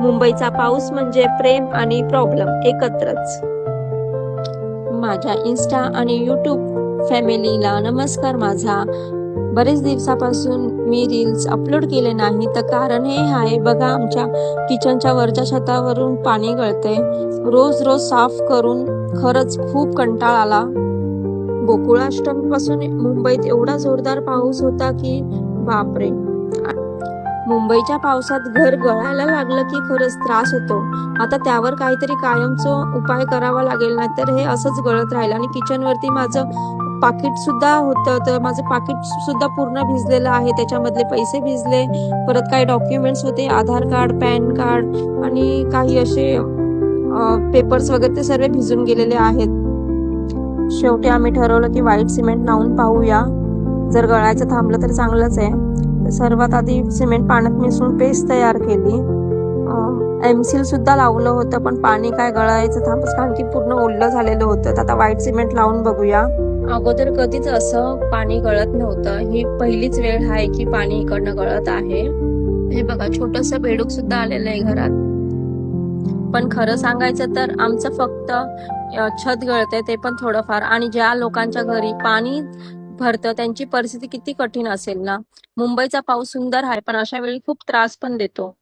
मुंबईचा पाऊस म्हणजे प्रेम आणि प्रॉब्लेम एकत्रच. माझ्या इन्स्टा आणि यूट्यूब फॅमिलीला नमस्कार माझा. बरेच दिवसापासून मी रील्स अपलोड केले नाही तर कारण हे आहे बघा आमच्या किचनच्या वरच्या छतावरून पाणी गळते रोज रोज साफ करून खरंच खूप कंटाळ आला. गोकुळाष्टमीपासून मुंबईत एवढा जोरदार पाऊस होता की बापरे. मुंबईच्या पावसात घर गळायला लागलं की खरंच त्रास होतो. आता त्यावर काहीतरी कायमचं उपाय करावा लागेल नाहीतर हे असंच गळत राहिलं. आणि किचनवरती माझं पाकिट सुद्धा होतं तर माझं पाकिट सुद्धा पूर्ण भिजलेलं आहे. त्याच्यामधले पैसे भिजले परत काही डॉक्युमेंट्स होते आधार कार्ड पॅन कार्ड आणि काही असे पेपर्स वगैरे ते सर्व भिजून गेलेले आहेत. शेवटी आम्ही ठरवलं की व्हाईट सिमेंट लावून पाहूया. जर गळायचं थांबलं तर चांगलंच आहे. सर्वात आधी सिमेंट पाण्यात मिसळून पेस्ट तयार केली. एमसील सुद्धा लावलं होतं पण पाणी काय गळायचं थांबच कारण की पूर्ण ओल्लं झालेलं होतं. तर आता व्हाईट सिमेंट लावून बघूया. अगोदर कधीच असं पाणी गळत नव्हतं. ही पहिलीच वेळ आहे की पाणी इकडनं गळत आहे. हे बघा छोटस बेडूक सुद्धा आलेलं आहे घरात. पण खरं सांगायचं तर आमचं फक्त छत गळते ते पण थोडंफार. आणि ज्या लोकांच्या घरी पाणी भरतं. त्यांची परिस्थिती किती कठीण असेल ना? मुंबईचा पाऊस सुंदर आहे पण अशा वेळी खूप त्रास पण देतो.